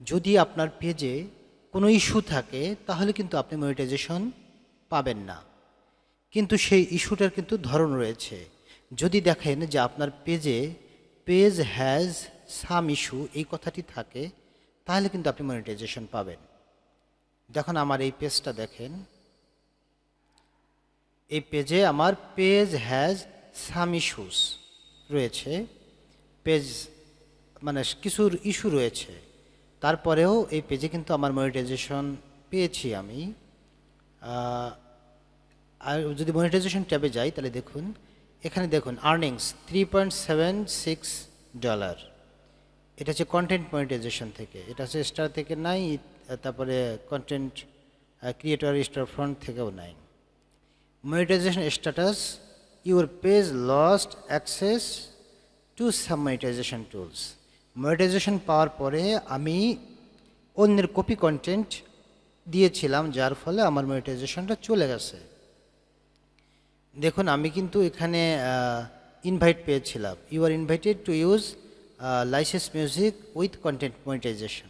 যদি আপনার পেজে কোনো ইস্যু থাকে, তাহলে কিন্তু আপনি মনিটাইজেশন পাবেন না। কিন্তু সেই ইস্যুটার কিন্তু ধরন রয়েছে। যদি দেখেন যে আপনার পেজে পেজ হ্যাজ সাম ইস্যু এই কথাটি থাকে, তাহলে কিন্তু আপনি মনিটাইজেশন পাবেন। দেখুন আমার এই পেজটা দেখেন। এই পেজে আমার পেজ হ্যাজ সাম ইস্যুস রয়েছে। পেজ মানে কিছুর ইস্যু রয়েছে। তারপরেও এই পেজে কিন্তু আমার মনিটাইজেশন পেয়েছি আমি। আর যদি মনিটাইজেশন ট্যাবে যাই, তাহলে দেখুন, এখানে দেখুন earnings three point seven six dollar এটা হচ্ছে কন্টেন্ট মনিটাইজেশন থেকে। এটা হচ্ছে স্টার থেকে নাই, তারপরে কন্টেন্ট ক্রিয়েটর স্টার ফ্রন্ট থেকেও নাই। Monetization status your page lost access to some monetization tools monetization পাওয়ার পরে আমি অন্যের কপি কন্টেন্ট দিয়েছিলাম, যার ফলে আমার মনিটাইজেশনটা চলে গেছে। দেখুন, আমি কিন্তু এখানে ইনভাইট পেয়েছিলাম। You are invited to use license music with content monetization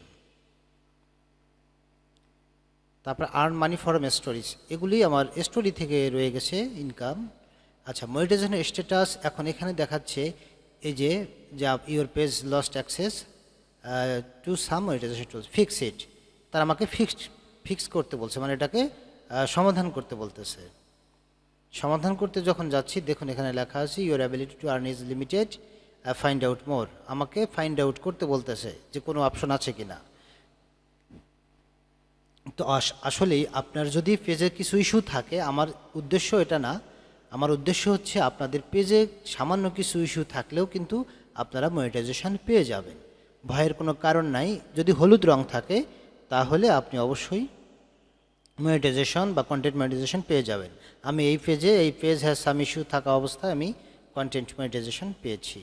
তারপর আর্ন মানি ফরম স্টোরিজ এগুলি আমার স্টোরি থেকে রয়ে গেছে ইনকাম আচ্ছা মনিটাইজেশন স্ট্যাটাস এখন এখানে দেখাচ্ছে এই যে, যা your page lost access to some monetization tools fix it তারা আমাকে ফিক্সড ফিক্স করতে বলছে মানে এটাকে সমাধান করতে বলতেছে। সমাধান করতে যখন যাচ্ছি, দেখুন এখানে লেখা আছে your ability to earn is limited find out more আমাকে ফাইন্ড আউট করতে বলতেছে যে কোনো অপশন আছে কি না তো আস- আসলেই আপনার যদি পেজে কিছু ইস্যু থাকে, আমার উদ্দেশ্য এটা না আমার উদ্দেশ্য হচ্ছে আপনাদের পেজে সামান্য কিছু ইস্যু থাকলেও কিন্তু আপনারা মনিটাইজেশান পেয়ে যাবেন। ভয়ের কোনো কারণ নাই। যদি হলুদ রং থাকে, তাহলে আপনি অবশ্যই মনিটাইজেশন বা কন্টেন্ট মনিটাইজেশন পেয়ে যাবেন। আমি এই পেজে এই পেজ হ্যাজ সাম ইস্যু থাকা অবস্থায় আমি কন্টেন্ট মনিটাইজেশন পেয়েছি।